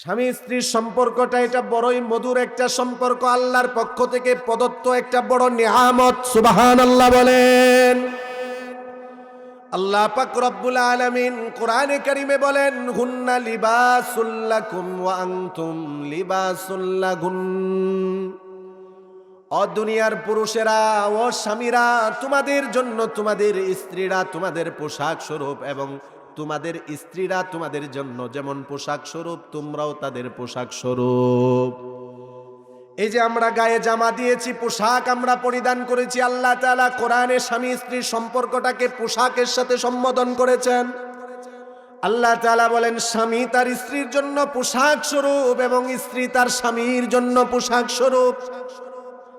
স্বামী স্ত্রীর সম্পর্কটা এটা বড়ই মধুর একটা সম্পর্ক, আল্লাহর পক্ষ থেকে প্রদত্ত একটা বড় নিয়ামত সুবাহান আল্লাহ বলেন। আল্লাহ পাক রব্বুল আলামিন কোরআনে কারিমে বলেন, হুন্না লিবাসুল্লাকুম ওয়া আনতুম লিবাসুল্লাহুন ও দুনিয়ার পুরুষেরা ও স্বামীরা, তোমাদের জন্য তোমাদের স্ত্রীরা তোমাদের পোশাক স্বরূপ এবং তোমাদের স্ত্রীরা তোমাদের জন্য যেমন পোশাক স্বরূপ, তোমরাও তাদের পোশাক স্বরূপ। এই যে আমরা গায়ে জামা দিয়েছি, পোশাক আমরা পরিধান করেছি, আল্লাহ তাআলা কোরআনে স্বামী স্ত্রীর সম্পর্কটাকে পোশাকের সাথে সম্বোধন করেছেন। আল্লাহ তাআলা বলেন, স্বামী তার স্ত্রীর জন্য পোশাক স্বরূপ এবং স্ত্রী তার স্বামীর জন্য পোশাক স্বরূপ।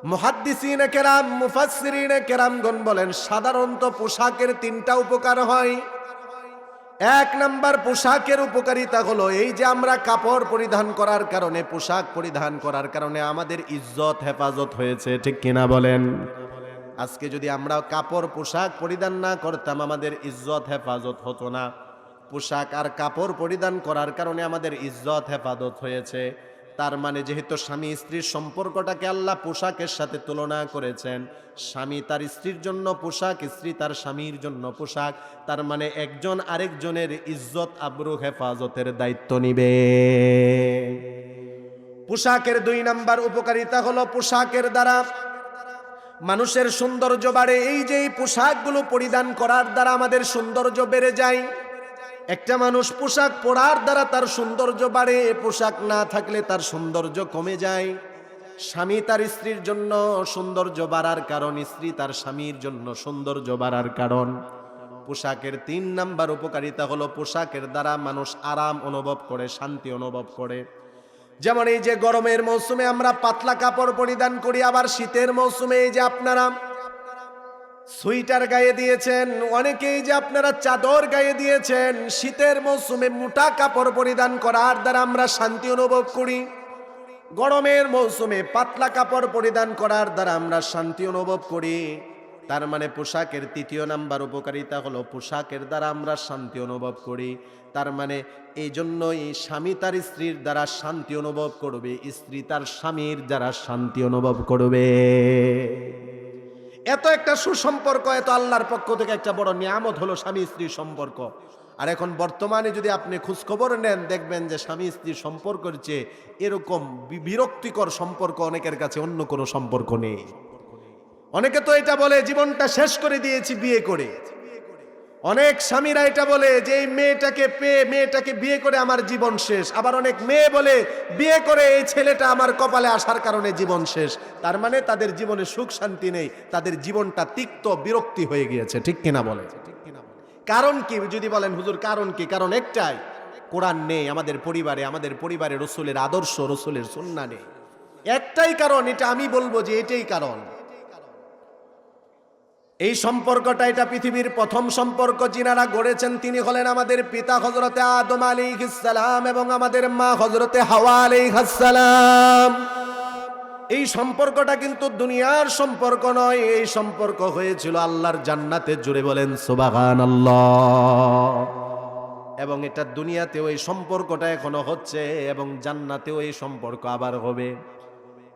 মুহাদ্দিসিন কেরাম, মুফাসসিরিন কেরামগণ বলেন, সাধারণত পোশাকের তিনটা উপকার হয়। এক নাম্বার পোশাকের উপকারিতা হলো এই যে আমরা কাপড় পরিধান করার কারণে, পোশাক পরিধান করার কারণে আমাদের ইজ্জত, হেফাজত হয়েছে, ঠিক কিনা বলেন? আজকে যদি আমরা কাপড়, পোশাক পরিধান না করতাম, আমাদের ইজ্জত, হেফাজত হতো না। পোশাক আর কাপড় পরিধান করার কারণে আমাদের ইজ্জত, হেফাজত হয়েছে। তার মানে যেহেতু স্বামী স্ত্রীর সম্পর্কটাকে আল্লাহ পোশাকের সাথে তুলনা করেছেন, স্বামী তার স্ত্রীর জন্য পোশাক, স্ত্রী তার স্বামীর জন্য পোশাক, তার মানে একজন আরেকজনের ইজ্জত, আবরু, হেফাজতের দায়িত্ব নিবে। পোশাকের দুই নাম্বার উপকারিতা হলো পোশাকের দ্বারা মানুষের সৌন্দর্য বাড়ে। এই যে পোশাকগুলো পরিধান করার দ্বারা আমাদের সৌন্দর্য বেড়ে যায় একটা মানুষ পোশাক পরার দ্বারা তার সৌন্দর্য বাড়ে, পোশাক না থাকলে তার সৌন্দর্য কমে যায়। স্বামী তার স্ত্রীর জন্য সৌন্দর্য বাড়ার কারণ, স্ত্রী তার স্বামীর জন্য সৌন্দর্য বাড়ার কারণ। পোশাকের তিন নাম্বার উপকারিতা হলো পোশাকের দ্বারা মানুষ আরাম অনুভব করে, শান্তি অনুভব করে। যেমন এই যে গরমের মৌসুমে আমরা পাতলা কাপড় পরিধান করি, আবার শীতের মৌসুমে এই যে আপনারা সুইটার গায়ে দিয়েছেন, অনেকেই যে আপনারা চাদর গায়ে দিয়েছেন, শীতের মৌসুমে মোটা কাপড় পরিধান করার দ্বারা আমরা শান্তি অনুভব করি। গরমের মৌসুমে পাতলা কাপড় পরিধান করার দ্বারা আমরা শান্তি অনুভব করি। তার মানে পোশাকের তৃতীয় নাম্বার উপকারিতা হলো পোশাকের দ্বারা আমরা শান্তি অনুভব করি। তার মানে এই জন্যই স্বামী তার স্ত্রীর দ্বারা শান্তি অনুভব করবে, স্ত্রী তার স্বামীর দ্বারা শান্তি অনুভব করবে। এত একটা সুসম্পর্ক, এত আল্লাহর পক্ষ থেকে একটা বড় নিয়ামত হলো স্বামী স্ত্রীর সম্পর্ক। আর এখন বর্তমানে যদি আপনি খোঁজখবর নেন, দেখবেন যে স্বামী স্ত্রীর সম্পর্কের চেয়ে এরকম বিরক্তিকর সম্পর্ক অনেকের কাছে অন্য কোনো সম্পর্ক নেই। অনেকে তো এটা বলে, জীবনটা শেষ করে দিয়েছি, বিয়ে করে। অনেক স্বামীরা এটা বলে যে এই মেয়েটাকে পেয়ে, মেয়েটাকে বিয়ে করে আমার জীবন শেষ। আবার অনেক মেয়ে বলে, বিয়ে করে এই ছেলেটা আমার কপালে আসার কারণে জীবন শেষ। তার মানে তাদের জীবনে সুখ শান্তি নেই, তাদের জীবনটা তিক্ত বিরক্তি হয়ে গিয়েছে। ঠিক কিনা বলে? ঠিক কিনা কারণ কি? যদি বলেন, হুজুর, কারণ কি? কারণ একটাই, কোরআন নেই, আমাদের পরিবারে আমাদের পরিবারে রসুলের আদর্শ, রসুলের সন্না নেই। একটাই কারণ, এটা আমি বলব যে এটাই কারণ। এই সম্পর্কটা এটা পৃথিবীর প্রথম সম্পর্ক যিনারা গড়েছেন, তিনি হলেন আমাদের পিতা হজরতে আদম আলী সালাম এবং আমাদের মা হজরতে হাওয়া আলী সালাম। এই সম্পর্কটা কিন্তু দুনিয়ার সম্পর্ক নয়, এই সম্পর্ক হয়েছিল আল্লাহর জান্নাতে। জুড়ে বলেন সুবাগান এবং এটা দুনিয়াতেও এই সম্পর্কটা এখনও হচ্ছে এবং জান্নাতেও এই সম্পর্ক আবার হবে।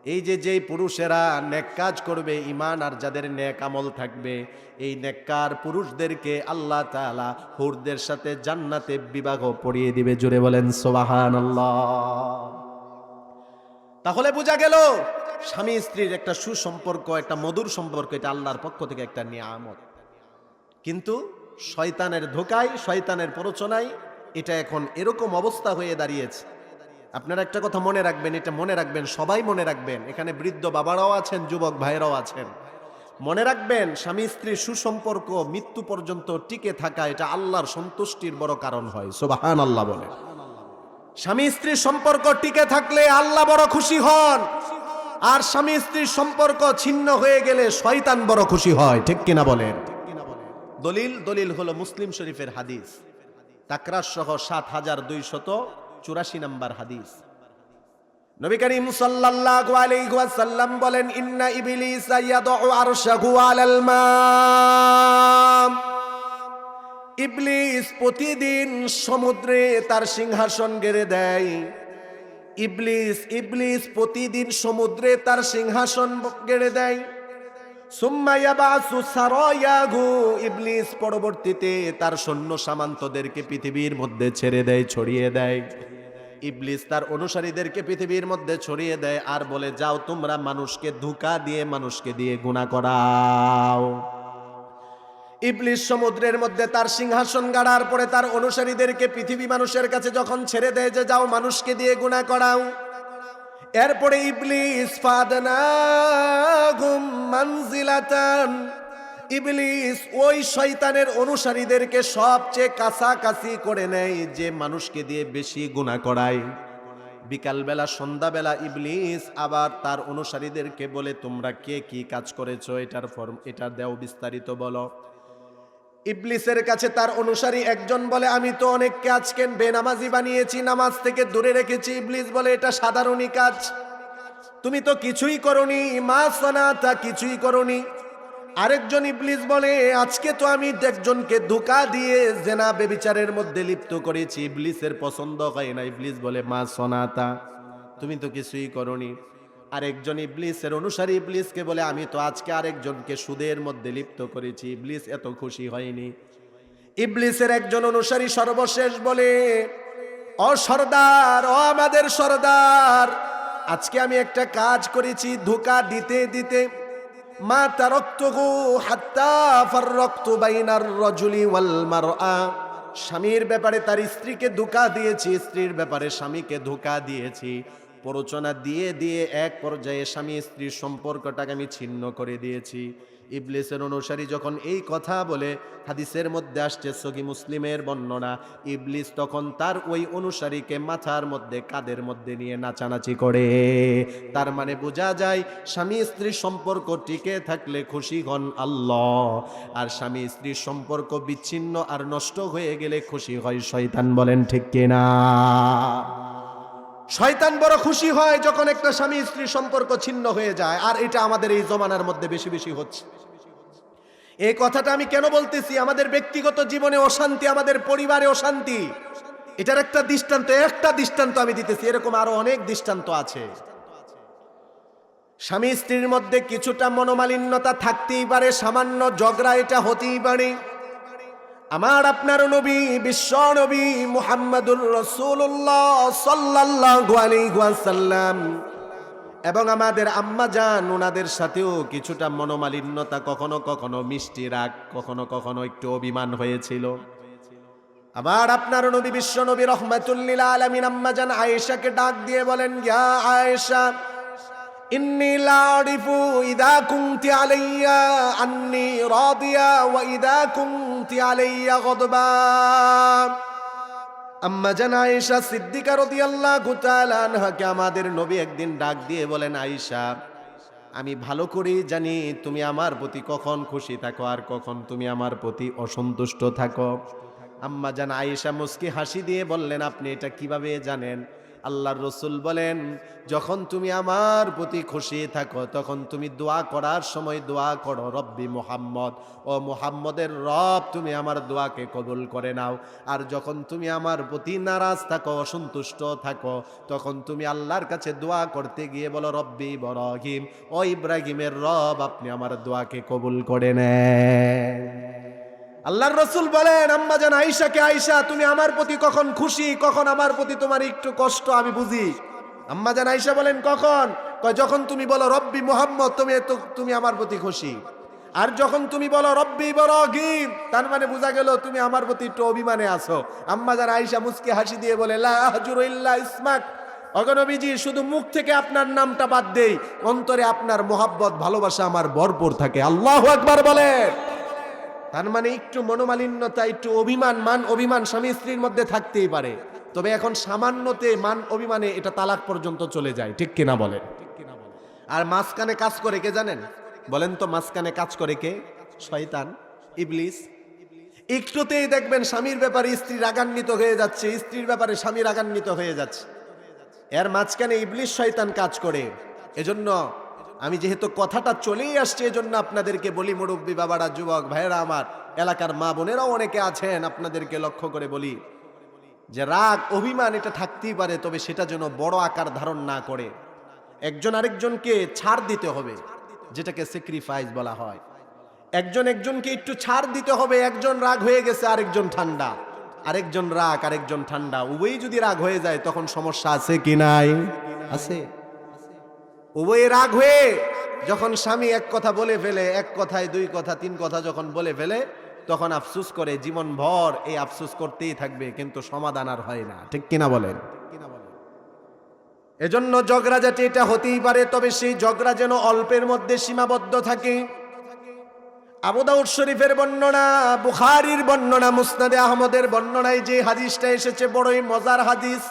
এই যে যেই পুরুষেরা নেক কাজ করবে ইমান আর যাদের নেক আমল থাকবে, এই নেককার পুরুষদেরকে আল্লাহ তাআলা হুরদের সাথে জান্নাতে বিবাহ পড়িয়ে দিবে। জুড়ে বলেন সোবাহান তাহলে বোঝা গেল, স্বামী স্ত্রীর একটা সুসম্পর্ক, একটা মধুর সম্পর্ক, এটা আল্লাহর পক্ষ থেকে একটা নিয়ামত। কিন্তু শয়তানের ধোকায়, শয়তানের প্ররোচনায় এটা এখন এরকম অবস্থা হয়ে দাঁড়িয়েছে। আপনারা একটা কথা মনে রাখবেন, এটা মনে রাখবেন, সবাই মনে রাখবেন। এখানে বৃদ্ধ বাবারাও আছেন, যুবক ভাইরাও আছেন। মনে রাখবেন, স্বামী স্ত্রীর সুসম্পর্ক মৃত্যু পর্যন্ত টিকে থাকা, এটা আল্লাহর সন্তুষ্টির বড় কারণ হয়। সোবাহান আল্লাহ বলে স্বামী স্ত্রীর সম্পর্ক টিকে থাকলে আল্লাহ বড় খুশি হন। আর স্বামী স্ত্রীর সম্পর্ক ছিন্ন হয়ে গেলে শয়তান বড় খুশি হয়, ঠিক কিনা বলেন? দলিল দলিল হলো মুসলিম শরীফের হাদিস। তাকরার সহ সাত হাজার দুইশত চুরাশি নাম্বার হাদিস। নবী করিম সাল্লাল্লাহু আলাইহি ওয়াসাল্লাম বলেন, ইন্না ইবলিস ইয়াদউ আরশাহু আলাল মা ইবলিস প্রতিদিন সমুদ্রে তার সিংহাসন গেড়ে দেয়। ইবলিস ইবলিস প্রতিদিন সমুদ্রে তার সিংহাসন গেড়ে দেয়। ইবলিস পরবর্তীতে তার সৈন্য সামান্তদেরকে পৃথিবীর মধ্যে ছেড়ে দেয়, ছড়িয়ে দেয়। ইবলিস তার অনুসারীদেরকে পৃথিবীর মধ্যে ছড়িয়ে দেয় আর বলে, যাও তোমরা মানুষকে ধোঁকা দিয়ে মানুষকে দিয়ে গুণা করাও। ইবলিস সমুদ্রের মধ্যে তার সিংহাসন গাড়ার পরে তার অনুসারীদেরকে পৃথিবী মানুষের কাছে যখন ছেড়ে দেয় যে, যাও মানুষকে দিয়ে গুণা করাও। এরপরে ইবলিস ফাদনাহুম মানজিলাতান। ইবলিস ওই শয়তানের অনুসারীদেরকে সবচেয়ে কাছাকাছি করে নেয় যে মানুষকে দিয়ে বেশি গুণা করায়। বিকালবেলা, সন্ধ্যাবেলা ইবলিস আবার তার অনুসারীদেরকে বলে, তোমরা কে কি কাজ করেছ? এটার ফর্ম এটা দেও বিস্তারিত বলো। ইবলিসের কাছে তার অনুসারী একজন বলে, আমি তো অনেককে আজকে বেনামাজি বানিয়েছি, নামাজ থেকে দূরে রেখেছি। ইবলিস বলে, এটা সাধারণই কাজ। তুমি তো কিছুই করনি, মা সনাতা কিছুই করনি। আরেকজন ইবলিস বলে, আজকে তো আমি একজনকে ধোকা দিয়ে জেনা বেবিচারের মধ্যে লিপ্ত করেছি। ইবলিসের পছন্দ হয় না। ইবলিস বলে, মা সনাতা, তুমি তো কিছুই করনি। আরেকজন ইবলিসের অনুসারী ইবলিসকে বলে, আমি তো আজকে আরেকজনকে সুদের মধ্যে লিপ্ত করেছি, ইবলিস এত খুশি হয়নি। ইবলিসের একজন অনুসারী সর্বশেষ বলে, ও সর্দার, ও আমাদের সর্দার, আজকে আমি একটা কাজ করেছি ধোকা দিতে দিতে। মা তারক্তহু হাত্তা ফাররাক্তু বাইনার রাজুলি ওয়াল মারআ। স্বামীর ব্যাপারে তার স্ত্রীকে ধোকা দিয়েছি, স্ত্রীর ব্যাপারে স্বামীকে ধোকা দিয়েছি। প্ররোচনা দিয়ে দিয়ে এক পর্যায়ে স্বামী স্ত্রীর সম্পর্কটাকে আমি ছিন্ন করে দিয়েছি। ইবলিসের অনুসারী যখন এই কথা বলে, হাদিসের মধ্যে আসছে সগি মুসলিমের বর্ণনা, ইবলিস তখন তার ওই অনুসারীকে মাথার মধ্যে কাদের মধ্যে নিয়ে নাচানাচি করে। তার মানে বোঝা যায়, স্বামী স্ত্রীর সম্পর্ক টিকে থাকলে খুশি হন আল্লাহ, আর স্বামী স্ত্রীর সম্পর্ক বিচ্ছিন্ন আর নষ্ট হয়ে গেলে খুশি হয় শয়তান বলেন ঠিক কিনা? শয়তান বড় খুশি হয় যখন একটা স্বামী স্ত্রীর সম্পর্ক ছিন্ন হয়ে যায়, আর এটা আমাদের এই জমানার মধ্যে বেশি বেশি হচ্ছে। এই কথাটা আমি কেন বলতেছি? আমাদের ব্যক্তিগত জীবনে অশান্তি, আমাদের পরিবারে অশান্তি, এটার একটা দৃষ্টান্ত একটা দৃষ্টান্ত আমি দিতেছি, এরকম আরও অনেক দৃষ্টান্ত আছে। স্বামী স্ত্রীর মধ্যে কিছুটা মনোমালিন্যতা থাকতেই পারে, সামান্য ঝগড়া এটা হতেই পারে। আমার আপনার নবী বিশ্ব নবী মুহাম্মাদুর রসুল্লাহ সাল্লাল্লাহু আলাইহি ওয়াসাল্লাম এবং আমাদের আম্মা যান ওনাদের সাথেও কিছুটা মনোমালিন্যতা কখনো কখনো মিষ্টি রাগ কখনো কখনো একটু অভিমান হয়েছিল আবার আপনার নবী বিশ্ব নবী রহমাতুল্লিল আলমিন আম্মা যান আয়েশাকে ডাক দিয়ে বলেন ইয়া আয়েশা إني لا أعرف إذا كنت علي أني راضية وإذا كنت উম্মতি আলাইয়া গদবা। আম্মা জান আয়েশা সিদ্দিকা রতি তাআলা আনহাকে আমাদের নবী একদিন ডাক দিয়ে বলেন, আয়েশা, আমি ভালো করেই জানি তুমি আমার প্রতি কখন খুশি থাকো আর কখন তুমি আমার প্রতি অসন্তুষ্ট থাকো। আম্মা জান আয়েশা মুস্কি হাসি দিয়ে বললেন, আপনি এটা কীভাবে জানেন? আল্লাহর রসুল বলেন, যখন তুমি আমার প্রতি খুশি থাকো, তখন তুমি দোয়া করার সময় দোয়া করো, রব্বি মোহাম্মদ, ও মোহাম্মদের রব, তুমি আমার দোয়াকে কবুল করে নাও। আর যখন তুমি আমার প্রতি নারাজ থাকো, অসন্তুষ্ট থাকো, তখন তুমি আল্লাহর কাছে দোয়া করতে গিয়ে বলো, রব্বি ইব্রাহিম, ও ইব্রাহিমের রব, আপনি আমার দোয়াকে কবুল করে নেন। আল্লাহর রসুল বলেন, আম্মা জান আইসাকে আইসা তুমি আমার প্রতি কখন খুশি? কখন আমার প্রতি তোমার একটু কষ্ট? আমি বুঝি। আম্মা জান আইসা বলেন, কখন? যখন তুমি বলো, রব্বি মোহাম্মদ, তুমি তুমি আমার প্রতি খুশি। আর যখন তুমি বলো, রব্বি ইব্রাহিম, তার মানে বোঝা গেল তুমি আমার প্রতি একটু অভিমানে আছো। আম্মা জান আইসা মুসকে হাসি দিয়ে বলে, লা আহজুরু ইসমাক। অগনবীজি শুধু মুখ থেকে আপনার নামটা বাদ দেই। অন্তরে আপনার মোহাব্বত, ভালোবাসা আমার ভরপুর থাকে। আল্লাহ একবার বলেন। তার মানে একটু মনোমালিন্যতা, একটু অভিমান, মান অভিমান স্বামী স্ত্রীর মধ্যে থাকতেই পারে। তবে এখন সামান্যতে মান অভিমানে এটা তালাক পর্যন্ত চলে যায়, ঠিক কিনা বলেন? আর মাঝখানে কাজ করে কে জানেন? বলেন তো মাঝখানে কাজ করে কে? শয়তান, ইবলিস। একটুতেই দেখবেন স্বামীর ব্যাপারে স্ত্রী রাগান্বিত হয়ে যাচ্ছে, স্ত্রীর ব্যাপারে স্বামী রাগান্বিত হয়ে যাচ্ছে। এর মাঝখানে ইবলিস শয়তান কাজ করে। এজন্য আমি যেহেতু কথাটা চলেই আসছে, এজন্য আপনাদেরকে বলি, মুরব্বী বাবারা, যুবক ভাইয়েরা আমার, এলাকার মা বোনেরাও অনেকে আছেন, আপনাদেরকে লক্ষ্য করে বলি যে রাগ, অভিমান এটা থাকতেই পারে, তবে সেটা যেন বড় আকার ধারণ না করে। একজন আরেকজনকে ছাড় দিতে হবে, যেটাকে স্যাক্রিফাইস বলা হয়। একজন একজনকে একটু ছাড় দিতে হবে, একজন রাগ হয়ে গেছে, আরেকজন ঠান্ডা। আরেকজন রাগ, আরেকজন ঠান্ডা, উভয়ই যদি রাগ হয়ে যায়, তখন সমস্যা আছে কি নাই? আছে। উভয়ে রাগ হয়ে যখন স্বামী এক কথা বলে ফেলে, এক কথায় দুই কথা, তিন কথা যখন বলে ফেলে, তখন আফসুস করে জীবন ভর এই আফসুস করতেই থাকবে, কিন্তু সমাধান আর হয় না। ঠিক কিনা বলেন? এজন্য যাতে এটা হতেই পারে, তবে সেই জগরা যেন অল্পের মধ্যে সীমাবদ্ধ থাকে। আবু দাউদ শরীফের বর্ণনা, বুখারির বর্ণনা, মুসনাদে আহমদের বর্ণনায় যে হাদিসটা এসেছে, বড়ই মজার হাদিস।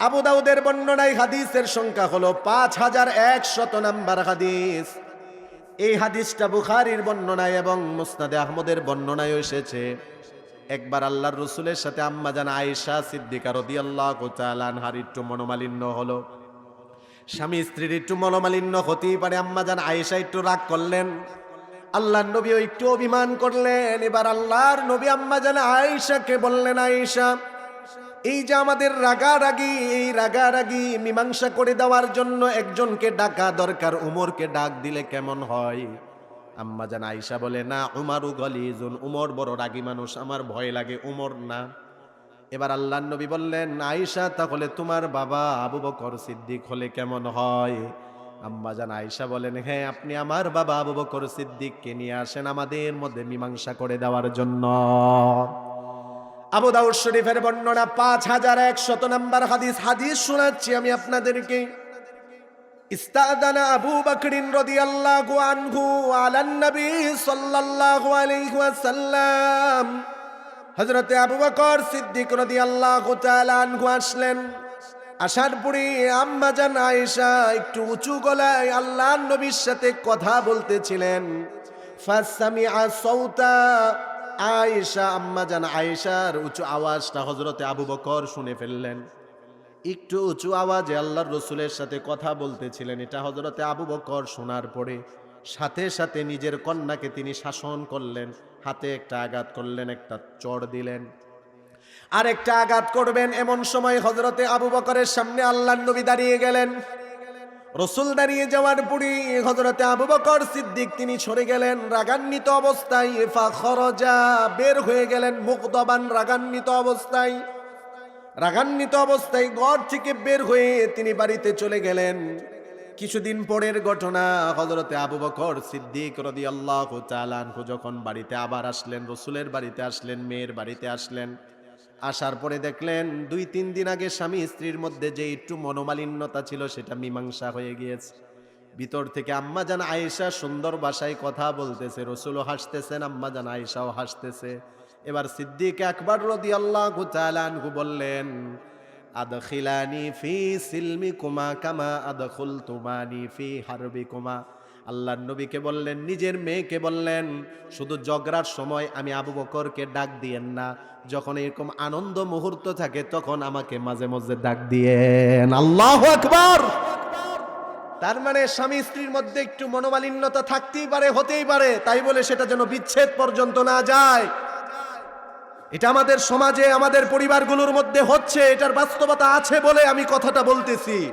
আবু দাউদের বর্ণনায় হাদিসের সংখ্যা হলো পাঁচ হাজার একশত নাম্বার হাদিস। এই হাদিসটা বুখারির বর্ণনায় এবং মুসনাদে আহমদের বর্ণনায় এসেছে। একবার আল্লাহর রসুলের সাথে আম্মা জান আয়েশা সিদ্দিকা রদি আল্লাহ কোচালানহার একটু মনোমালিন্য হলো। স্বামী স্ত্রীর একটু মনোমালিন্য হতেই পারে, আম্মা জান আয়েশা একটু রাগ করলেন। আল্লাহর নবীও একটু অভিমান করলেন। এবার আল্লাহর নবী আম্মা জান আয়েশাকে বললেন, আয়েশা এই যে আমাদের রাগারাগি, এই রাগারাগি মীমাংসা করে দেওয়ার জন্য একজনকে ডাকা দরকার, উমরকে ডাক দিলে কেমন হয়? আম্মা জান আয়েশা বলে, না, উমারু গলিজুন, উমর বড় রাগী মানুষ, আমার ভয় লাগে উমর না। এবার আল্লাহ নবী বললেন, আয়েশা, তাহলে তোমার বাবা আবু বকর সিদ্দিক হলে কেমন হয়? আম্মা জান আয়েশা বলেন হ্যাঁ আপনি আমার বাবা আবু বকর সিদ্দিককে নিয়ে আসেন আমাদের মধ্যে মীমাংসা করে দেওয়ার জন্য। আবু দাউদ শরীফের বর্ণনা পাঁচ হাজার একশত নাম্বার হাদিস হাদিস শোনাচ্ছি আমি আপনাদেরকে। ইস্তাদানা আবু বকরিন রদি রাদিয়াল্লাহু আনহু আলান নবী সাল্লাল্লাহু আলাইহি ওয়াসাল্লাম। হযরত আবু বকর সিদ্দিক রাদিয়াল্লাহু তাআলা আনহু আসলেন। আসার পরে আম্মা জান আয়েশা একটু উঁচু গলায় আল্লাহর নবীর সাথে কথা বলতেছিলেন। ফাসামিআ সাওতা আয়েশা, আম্মা জান আয়েশার উঁচু আওয়াজটা হজরতে আবু বকর শুনে ফেললেন। একটু উঁচু আওয়াজে আল্লাহর রসুলের সাথে কথা বলতেছিলেন। এটা হজরতে আবু বকর শোনার পরে সাথে সাথে নিজের কন্যাকে তিনি শাসন করলেন, হাতে একটা আঘাত করলেন, একটা চড় দিলেন। আর একটা আঘাত করবেন এমন সময় হজরতে আবু বকরের সামনে আল্লাহ নবী দাঁড়িয়ে গেলেন। রসুল দাঁড়িয়ে যাওয়ার পরে হজরতে আবু বকর সিদ্দিক তিনি সরে গেলেন, রাগান্বিত অবস্থায় এফা খরজা বের হয়ে গেলেন মুক্তবান রাগান্বিত অবস্থায়। রাগান্বিত অবস্থায় ঘর থেকে বের হয়ে তিনি বাড়িতে চলে গেলেন। কিছুদিন পরের ঘটনা হজরতে আবু বকর সিদ্দিক রদি আল্লাহ যখন বাড়িতে আবার আসলেন, রসুলের বাড়িতে আসলেন, মেয়ের বাড়িতে আসলেন আসার পরে দেখলেন দুই, তিন দিন আগে স্বামী স্ত্রীর মধ্যে যে একটু মনোমালিন্যতা ছিল সেটা মীমাংসা হয়ে গিয়েছে। ভিতর থেকে আম্মা জান আয়েশা সুন্দর ভাষায় কথা বলতেছে, রসুলও হাসতেছেন, আম্মা জান আয়েশাও হাসতেছে। এবার সিদ্দিক একবার রদি আল্লাহ আনহু বললেন, আদখিলানি ফি সিলমি কুমা কামা আদখুল তুমানি ফি হারবি কুমা আল্লাহ নবীকে বললেন, নিজের মেয়েকে বললেন, শুধু জগরার সময় আমি আবু বকরকে ডাক দিয়েন না। যখন এরকম আনন্দ মুহূর্ত থাকে, তখন আমাকে মাঝে মাঝে ডাক দিয়েন। আল্লাহ আকবার! তার মানে স্বামী স্ত্রীর মধ্যে একটু মনোমালিন্যতা থাকতেই পারে, হতেই পারে। তাই বলে সেটা যেন বিচ্ছেদ পর্যন্ত না যায়। এটা আমাদের সমাজে, আমাদের পরিবারগুলোর মধ্যে হচ্ছে, এটার বাস্তবতা আছে বলে আমি কথাটা বলতেছি।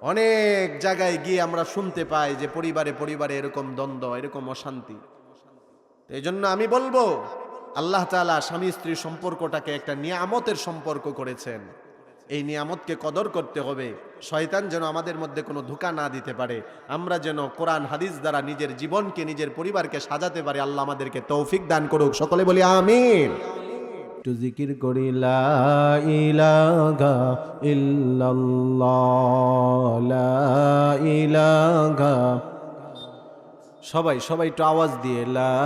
অনেক জায়গায় গিয়ে আমরা শুনতে পাই যে পরিবারে পরিবারে এরকম দ্বন্দ্ব, এরকম অশান্তি। এই জন্য আমি বলব, আল্লাহ তালা স্বামী স্ত্রীর সম্পর্কটাকে একটা নিয়ামতের সম্পর্ক করেছেন। এই নিয়ামতকে কদর করতে হবে। শয়তান যেন আমাদের মধ্যে কোনো ধোকা না দিতে পারে। আমরা যেন কোরআন, হাদিস দ্বারা নিজের জীবনকে, নিজের পরিবারকে সাজাতে পারি। আল্লাহ আমাদেরকে তৌফিক দান করুক। সকলে বলি, আমিন। একটু জিকির করি, লা ইলাহা লা সবাই সবাই একটু আওয়াজ দিয়ে, লা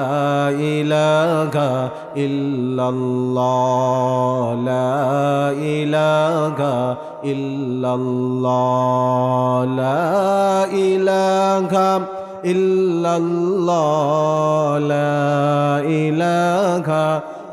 ইলাহা ইল্লাল্লাহ, লা ইলাহা ইল্লাল্লাহ, লা ইলাহা ইল্লাল্লাহ, লা ইলাহা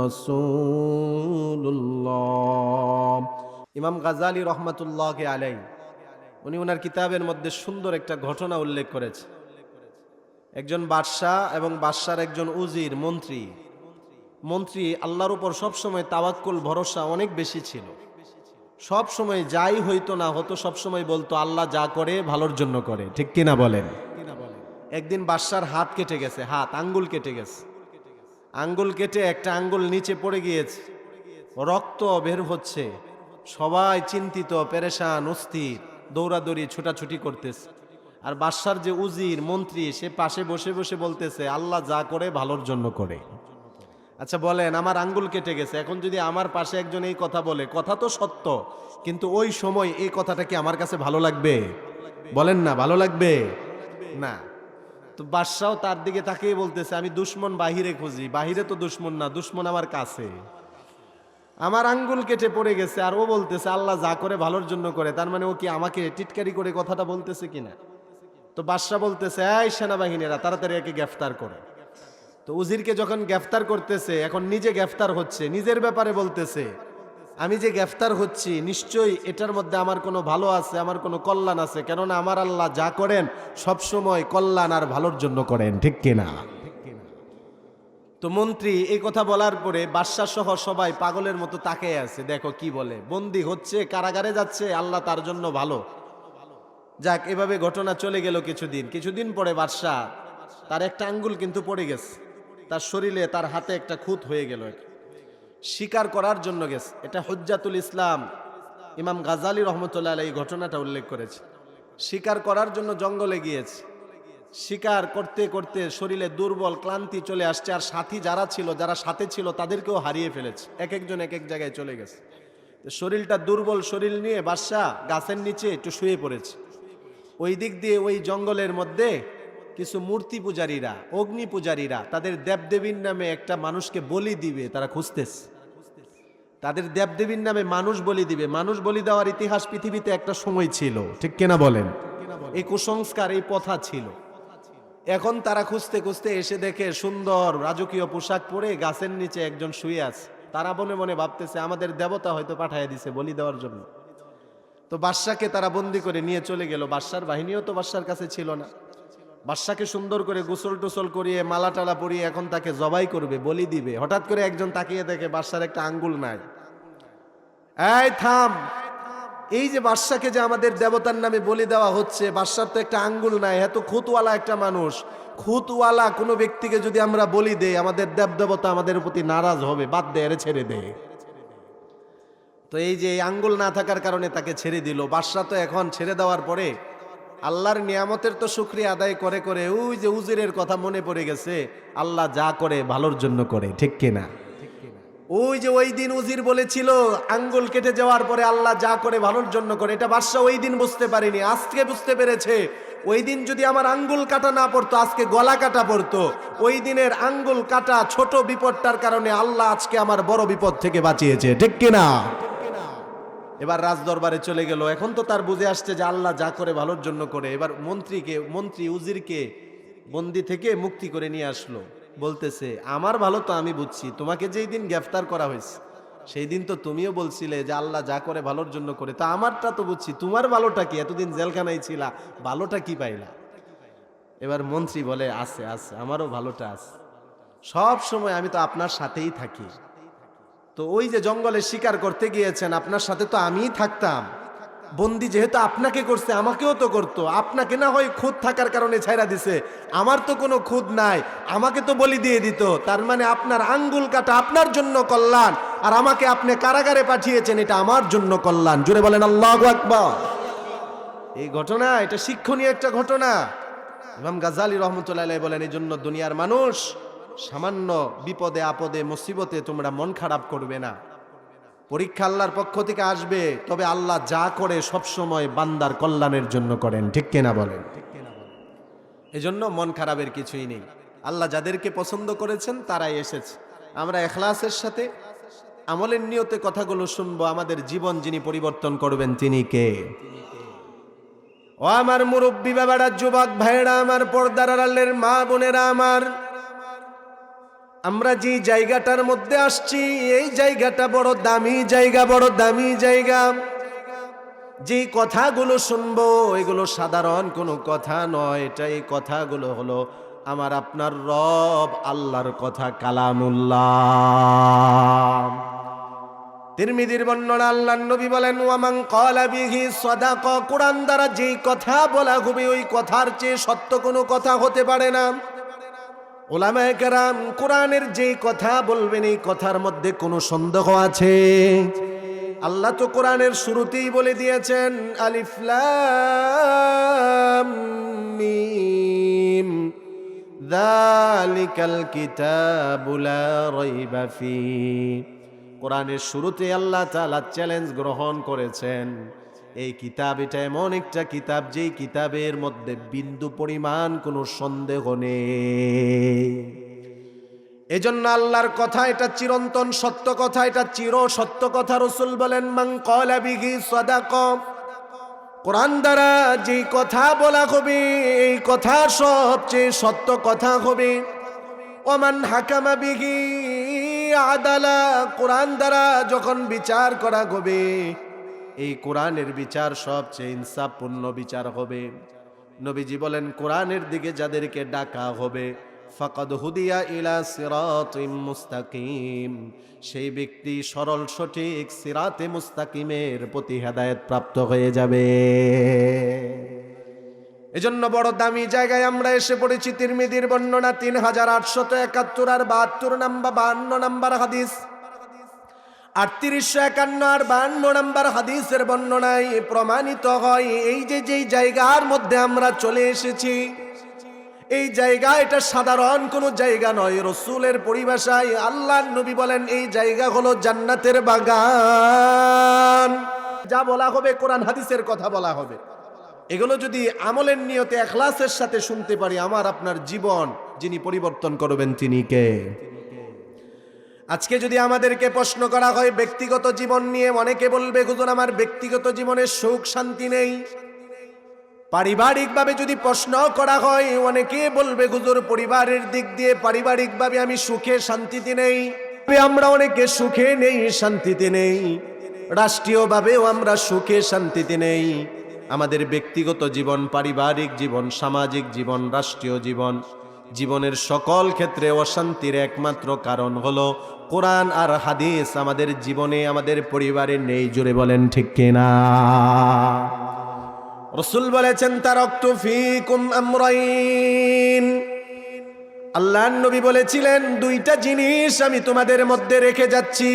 রসুল্লাহ। ইমাম গাজালি রহমাতুল্লাহকে আলাই, উনি ওনার কিতাবের মধ্যে সুন্দর একটা ঘটনা উল্লেখ করেছে। একজন বাদশাহ এবং বাদশার একজন উজির, মন্ত্রী। মন্ত্রী, আল্লাহর উপর সবসময় তাওয়াক্কুল ভরসা অনেক বেশি ছিল। সব সময় যাই হইতো না হতো, সবসময় বলতো, আল্লাহ যা করে, ভালোর জন্য করে। ঠিক কিনা বলেন? একদিন বাদশার হাত কেটে গেছে, হাত, আঙ্গুল কেটে গেছে। আঙ্গুল কেটে একটা আঙ্গুল নিচে পড়ে গিয়েছে। রক্ত বের হচ্ছে। সবাই চিন্তিত, পেরেশান, অস্থির, দৌড়াদৌড়ি, ছোটাছুটি করতেছে। আর বাদশার যে উজির, মন্ত্রী, সে পাশে বসে বসে বলতেছে, আল্লাহ যা করে, ভালোর জন্য করে। আচ্ছা বলেন, আমার আঙ্গুল কেটে গেছে। এখন যদি আমার পাশে একজন এই কথা বলে, কথা তো সত্য, কিন্তু ওই সময় এই কথাটা কি আমার কাছে ভালো লাগবে? বলেন না, ভালো লাগবে? না। তো বাদশাও তার দিকে তাকিয়ে বলতেছে, আমি দুশ্মন বাহিরে খুঁজি। বাহিরে তো দুশ্মন না, দুশ্মন আমার কাছে। আমার আঙ্গুল কেটে পড়ে গেছে। আর ও বলতেছে, আল্লাহ যা করে ভালোর জন্য করে। তার মানে ও কি আমাকে টিটকারি করে কথাটা বলতেছে কিনা? তো বাদশাহ বলতেছে, এই সেনাবাহিনীরা, তাড়াতাড়ি একে গ্রেফতার করে। তো উজিরকে যখন গ্রেফতার করতেছে, এখন নিজে গ্রেফতার হচ্ছে, নিজের ব্যাপারে বলতেছে আমি যে গ্রেফতার হচ্ছি, নিশ্চয়ই এটার মধ্যে আমার কোনো ভালো আছে, আমার কোনো কল্যাণ আছে। কেননা আমার আল্লাহ যা করেন সবসময় কল্যাণ আর ভালোর জন্য করেন, ঠিক কিনা তো মন্ত্রী, এই কথা বলার পরে বাদশাহ সহ সবাই পাগলের মতো তাকিয়ে আছে। দেখো কি বলে, বন্দি হচ্ছে, কারাগারে যাচ্ছে, আল্লাহ তার জন্য ভালো। যাক, এভাবে ঘটনা চলে গেল কিছুদিন। কিছুদিন পরে বাদশাহ, তার একটা আঙ্গুল কিন্তু পড়ে গেছে। তার শরীরে, তার হাতে একটা খুঁত হয়ে গেল। শিকার করার জন্য গেছে। এটা হজ্জাতুল ইসলাম। ইমাম গাজালি রহমতুল্লাহ এই ঘটনাটা উল্লেখ করেছে। শিকার করার জন্য জঙ্গলে গিয়েছে। শিকার করতে করতে শরীরে দুর্বল, ক্লান্তি চলে আসছে আর সাথী যারা ছিল, যারা সাথে ছিল, তাদেরকেও হারিয়ে ফেলেছে। এক একজন এক এক জায়গায় চলে গেছে। শরীরটা দুর্বল শরীর নিয়ে বাদশাহ গাছের নিচে একটু শুয়ে পড়েছে। ওই দিক দিয়ে ওই জঙ্গলের মধ্যে কিছু মূর্তি পূজারীরা, অগ্নি পূজারীরা তাদের দেবদেবীর নামে একটা মানুষকে বলি দিবে, তারা খুঁজতেছে। তাদের দেবদেবীর নামে মানুষ বলি দিবে। মানুষ বলি দেওয়ার ইতিহাস পৃথিবীতে একটা সময় ছিল। ঠিক কেনা বলেন? এই কুসংস্কার, এই প্রথা ছিল। এখন তারা খুঁজতে খুঁজতে এসে দেখে সুন্দর রাজকীয় পোশাক পরে গাছের নিচে একজন শুয়ে আছে। তারা মনে মনে ভাবতেছে, আমাদের দেবতা হয়তো পাঠাইয়া দিছে বলি দেওয়ার জন্য। তো বাদশাকে তারা বন্দি করে নিয়ে চলে গেল। বাদশার বাহিনীও তো বাদশার কাছে ছিল না। বাদশাকে সুন্দর করে গোসল টোসল করিয়ে মালা টালা পরিয়ে এখন তাকে জবাই করবে, বলি দিবে। হঠাৎ করে একজন তাকিয়ে দেখে বাদশার একটা আঙ্গুল নাই। এই থাম। এই যে বাদশাকে যে আমাদের দেবতার নামে বলি দেওয়া হচ্ছে, বাদশার তো একটা আঙ্গুল নাই এত খুতওয়ালা একটা মানুষ। খুতওয়ালা কোনো ব্যক্তিকে যদি আমরা বলি দেই, আমাদের দেব দেবতা আমাদের প্রতি নারাজ হবে, বাদ দে, এরে ছেড়ে দে। তো এই যে আঙ্গুল না থাকার কারণে তাকে ছেড়ে দিল। বাদশাহ তো এখন ছেড়ে দেওয়ার পরে আল্লাহর নিয়ামতের তো শুক্রিয়া আদায় করে করে, ওই যে উজিরের কথা মনে পড়ে গেছে, আল্লাহ যা করে ভালোর জন্য করে, ঠিক কিনা? ওই যে ওই দিন উজির বলেছিল, আঙ্গুল কেটে যাওয়ার পরে আল্লাহ যা করে ভালোর জন্য করে, এটা বাদশাহ ওই দিন বুঝতে পারেনি, আজকে বুঝতে পেরেছে। ওই দিন যদি আমার আঙ্গুল কাটা না পড়তো, আজকে গলা কাটা পড়তো। ওই দিনের আঙ্গুল কাটা ছোট বিপদটার কারণে আল্লাহ আজকে আমার বড় বিপদ থেকে বাঁচিয়েছে, ঠিক কিনা? এবার রাজদরবারে চলে গেল। এখন তো তার বুঝে আসছে যে আল্লাহ যা করে ভালোর জন্য করে। এবার মন্ত্রীকে, মন্ত্রী উজিরকে বন্দি থেকে মুক্তি করে নিয়ে আসলো। বলতেছে, আমার ভালো তো আমি বুঝছি। তোমাকে যেই দিন গ্রেফতার করা হয়েছে, সেই দিন তো তুমিও বলছিলে যে আল্লাহ যা করে ভালোর জন্য করে। তা আমারটা তো বুঝছি। তোমার ভালোটা কি? এতদিন জেলখানায় ছিলা, ভালোটা কি পাইলা? এবার মন্ত্রী বলে, আছে আছে, আমারও ভালোটা আছে। সব সময় আমি তো আপনার সাথেই থাকি। তো ওই যে জঙ্গলে শিকার করতে গিয়েছেন, আপনার সাথে তো আমিই থাকতাম। বন্দি যেহেতু আপনাকে করছে, আমাকেও তো করতো। আপনাকে না হয় খুদ থাকার কারণে ছাইরা দিছে। আমার তো কোনো খুদ নাই। আমাকে তো বলি দিয়ে দিত। তার মানে আপনার আঙ্গুল কাটা আপনার জন্য কল্যাণ। আর আমাকে আপনি কারাগারে পাঠিয়েছেন, এটা আমার জন্য কল্যাণ। জুড়ে বলেন, আল্লাহ আকবার। এই ঘটনা, এটা শিক্ষণীয় একটা ঘটনা। ইমাম গাজালি রহমতুল্লাহ বলেন এই জন্য দুনিয়ার মানুষ সামান্য বিপদে, আপদে, মুসিবতে তোমরা মন খারাপ করবে না। পরীক্ষা আল্লাহর পক্ষ থেকে আসবে, তবে আল্লাহ যা করে সব সময় বান্দার কল্যাণের জন্য করেন, ঠিক কিনা বলেন? এজন্য মন খারাপের কিছুই নেই। আল্লাহ যাদেরকে পছন্দ করেছেন, তারাই এসেছে। আমরা এখলাসের সাথে আমলের নিয়তে কথাগুলো শুনব। আমাদের জীবন যিনি পরিবর্তন করবেন, তিনি কে? ও আমার মুরব্বী বাবারা, যুবক ভাইয়েরা, আমার পর্দার আড়ালের মা বোনেরা, আমার আমরা যে জায়গাটার মধ্যে আসছি, এই জায়গাটা বড় দামি জায়গা, বড় দামি জায়গা। যে কথাগুলো শুনব, এগুলো সাধারণ কোনো কথা নয়। এটা এই কথাগুলো হলো আমার আপনার রব, আল্লাহর কথা কালামুল্লাহ। তিরমিদির বর্ণনা আল্লাহ নবী বলেন ওয়ামাং কলা বিহি সদাক। কোরআন দ্বারা যেই কথা বলা হবে, ওই কথার চেয়ে সত্য কোনো কথা হতে পারে না। ওলামায়ে কেরাম কোরআনের যেই কথা বলবেন, এই কথার মধ্যে কোনো সন্দেহ আছে? আল্লাহ তো কোরআনের শুরুতেই বলে দিয়েছেন, আলিফ লাম মিম। কোরআনের শুরুতে আল্লাহ তাআলা চ্যালেঞ্জ গ্রহণ করেছেন। এই কিতাব এটা এমন একটা কিতাব, যেই কিতাবের মধ্যে বিন্দু পরিমাণ কোনো সন্দেহ নেই। এজন্য আল্লাহর কথা এটা চিরন্তন সত্য কথা, এটা চির সত্য কথা রসুল বলেন মাং কলা বিঘি সদাক। কোরআন দ্বারা যেই কথা বলা হবে, এই কথা সবচেয়ে সত্য কথা হবে। Oman হাকামা বিঘি Adalah. কোরআন দ্বারা যখন বিচার করা হবে এই কোরআনের বিচার সবচেয়ে ইনসাফপূর্ণ বিচার হবে। নবীজি বলেন, কোরআনের দিকে যাদেরকে ডাকা হবে, ফাকাদ হুদিয়া ইলা সিরাতিম মুস্তাকিম। সেই ব্যক্তি সরল, সঠিক সিরাতে মুস্তাকিমের প্রতি হেদায়েত প্রাপ্ত হয়ে যাবে। এজন্য বড় দামি জায়গায় আমরা এসে পড়েছি তিরমিদির বর্ণনা তিন হাজার আটশত একাত্তর আর বাহাত্তর নাম্বার, বাহান্ন নাম্বার হাদিস। আটত্রিশশো একান্ন আর বাহান্ন নম্বর হাদিসের বর্ণনায় প্রমাণিত হয়, এই যে যেই জায়গার মধ্যে আমরা চলে এসেছি, এই জায়গা এটা সাধারণ কোনো জায়গা নয়। রসুলের পরিভাষায় আল্লাহ নবী বলেন, এই জায়গা হলো জান্নাতের বাগান। যা বলা হবে কোরআন হাদিসের কথা বলা হবে। এগুলো যদি আমলের নিয়তে, এখলাসের সাথে শুনতে পারি, আমার আপনার জীবন যিনি পরিবর্তন করবেন তিনি কে? আজকে যদি আমাদেরকে প্রশ্ন করা হয়, ব্যক্তিগত জীবন নিয়ে অনেকে বলবে, হুজুর, আমার ব্যক্তিগত জীবনে সুখ, শান্তি নেই। পারিবারিকভাবে যদি প্রশ্ন করা হয়, অনেকে বলবে, হুজুর, পরিবারের দিক দিয়ে পারিবারিকভাবে আমি সুখে, শান্তিতে নেই। আমরা অনেকে সুখে নেই, শান্তিতে নেই। রাষ্ট্রীয়ভাবেও আমরা সুখে, শান্তিতে নেই। আমাদের ব্যক্তিগত জীবন, পারিবারিক জীবন, সামাজিক জীবন, রাষ্ট্রীয় জীবন, জীবনের সকল ক্ষেত্রে অশান্তির একমাত্র কারণ হলো কোরআন আর হাদিস আমাদের জীবনে, আমাদের পরিবারে নেই জুড়ে বলেন ঠিক কিনা? রসুল বলেছেন আমরাইন। আল্লাহ নবী বলেছিলেন, দুইটা জিনিস আমি তোমাদের মধ্যে রেখে যাচ্ছি।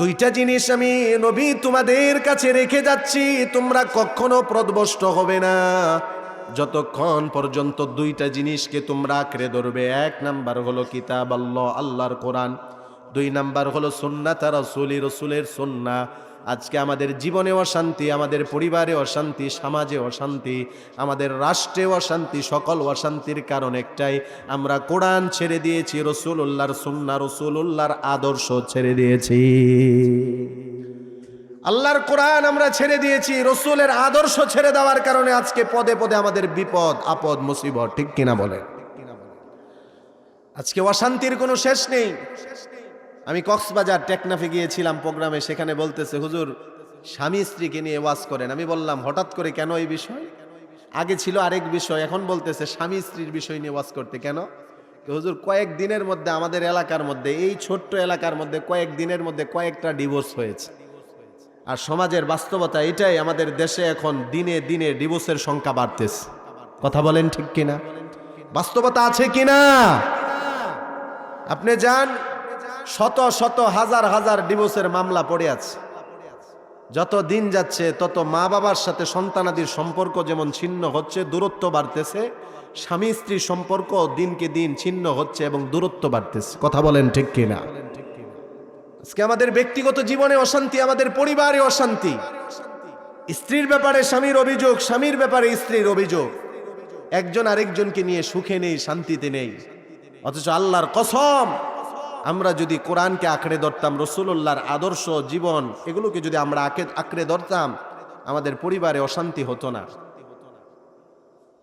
দুইটা জিনিস আমি নবী তোমাদের কাছে রেখে যাচ্ছি, তোমরা কখনো প্রদবষ্ট হবে না। যতক্ষণ পর্যন্ত দুইটা জিনিসকে তোমরা আঁকড়ে ধরবে, এক নাম্বার হলো কিতাব আল্লাহ, আল্লাহর কোরআন, দুই নাম্বার হলো সুন্নাত রসুলি, রসুলের সুন্না। আজকে আমাদের জীবনে অশান্তি, আমাদের পরিবারে অশান্তি, সমাজে অশান্তি, আমাদের রাষ্ট্রে অশান্তি, সকল অশান্তির কারণ একটাই। আমরা কোরআন ছেড়ে দিয়েছি রসুল উল্লাহর সুন্না রসুল উল্লাহর আদর্শ ছেড়ে দিয়েছি। আল্লাহর কোরআন আমরা ছেড়ে দিয়েছি, রসুলের আদর্শ ছেড়ে দেওয়ার কারণে আজকে পদে পদে আমাদের বিপদ, আপদ, মুসিবত, ঠিক কিনা বলে আজকে অশান্তির কোনো শেষ নেই। আমি কক্সবাজার টেকনাফে গিয়েছিলাম প্রোগ্রামে, সেখানে বলতেছে, হুজুর, স্বামী স্ত্রীকে নিয়ে ওয়াজ করেন। আমি বললাম, হঠাৎ করে কেন এই বিষয়? আগে ছিল আরেক বিষয়, এখন বলতেছে, স্বামী স্ত্রীর বিষয় নিয়ে ওয়াজ করতে। কেন? হুজুর, কয়েক দিনের মধ্যে আমাদের এলাকার মধ্যে, এই ছোট্ট এলাকার মধ্যে কয়েক দিনের মধ্যে কয়েকটা ডিভোর্স হয়েছে। আর সমাজের বাস্তবতা এটাই, আমাদের দেশে এখন দিনে দিনে ডিভোর্সের সংখ্যা বাড়তেছে। কথা বলেন ঠিক কিনা? বাস্তবতা আছে কিনা? আপনি যান, শত শত হাজার হাজার ডিভোর্সের মামলা পড়ে আছে। যত দিন যাচ্ছে, তত মা বাবার সাথে সন্তানাদির সম্পর্ক যেমন ছিন্ন হচ্ছে, দূরত্ব বাড়তেছে। স্বামী স্ত্রীর সম্পর্ক দিনকে দিন ছিন্ন হচ্ছে এবং দূরত্ব বাড়তেছে। কথা বলেন ঠিক কিনা? আজকে আমাদের ব্যক্তিগত জীবনে অশান্তি, আমাদের পরিবারে অশান্তি। স্ত্রীর ব্যাপারে স্বামীর অভিযোগ, স্বামীর ব্যাপারে স্ত্রীর অভিযোগ। একজন আরেকজনকে নিয়ে সুখে নেই, শান্তিতে নেই। অথচ আল্লাহর কসম, আমরা যদি কোরআনকে আঁকড়ে ধরতাম রসুল্লাহর আদর্শ, জীবন, এগুলোকে যদি আমরা আঁকে, আঁকড়ে ধরতাম, আমাদের পরিবারে অশান্তি হতো না।